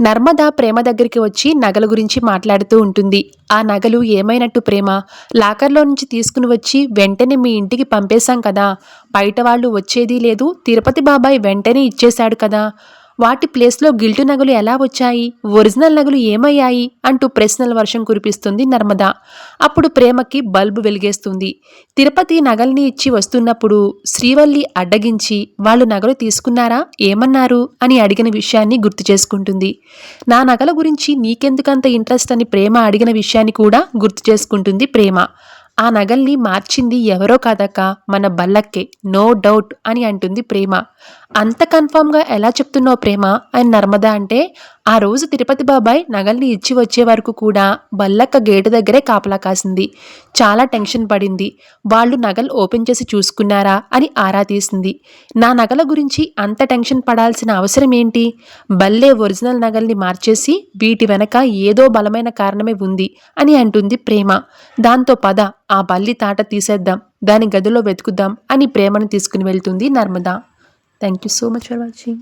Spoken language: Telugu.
నర్మద ప్రేమ దగ్గరికి వచ్చి నగల గురించి మాట్లాడుతూ ఉంటుంది. ఆ నగలు ఏమైనట్టు ప్రేమ? లాకర్లో నుంచి తీసుకుని వచ్చి వెంటనే మీ ఇంటికి పంపేశాం కదా. బయట వాళ్ళు వచ్చేది లేదు. తిరుపతి బాబాయ్ వెంటనే ఇచ్చేశాడు కదా. వాటి ప్లేస్లో గిల్టు నగలు ఎలా వచ్చాయి? ఒరిజినల్ నగలు ఏమయ్యాయి? అంటూ ప్రశ్నల వర్షం కురిపిస్తుంది నర్మద. అప్పుడు ప్రేమకి బల్బు వెలిగేస్తుంది. తిరుపతి నగల్ని ఇచ్చి వస్తున్నప్పుడు శ్రీవల్లి అడ్డగించి వాళ్ళు నగలు తీసుకున్నారా? ఏమన్నారు? అని అడిగిన విషయాన్ని గుర్తు చేసుకుంటుంది. నా నగల గురించి నీకెందుకంత ఇంట్రెస్ట్ అని ప్రేమ అడిగిన విషయాన్ని కూడా గుర్తు చేసుకుంటుంది ప్రేమ. ఆ నగల్ని మార్చింది ఎవరో కాదక్క మన బల్లక్కే. నో డౌట్ అని అంటుంది ప్రేమ. అంత కన్ఫామ్గా ఎలా చెప్తున్నావు ప్రేమ? అని నర్మద అంటే ఆ రోజు తిరుపతి బాబాయ్ నగల్ని ఇచ్చి వచ్చే వరకు కూడా బల్లక్క గేటు దగ్గరే కాపలా కాసింది. చాలా టెన్షన్ పడింది. వాళ్ళు నగలు ఓపెన్ చేసి చూసుకున్నారా అని ఆరా తీసింది. నా నగల గురించి అంత టెన్షన్ పడాల్సిన అవసరం ఏంటి? బల్లే ఒరిజినల్ నగల్ని మార్చేసి వీటి వెనక ఏదో బలమైన కారణమే ఉంది అని అంటుంది ప్రేమ. దాంతో పద ఆ బల్లి తాట తీసేద్దాం. దాని గదిలో వెతుకుదాం అని ప్రేమను తీసుకుని వెళ్తుంది Narmada. Thank you so much for watching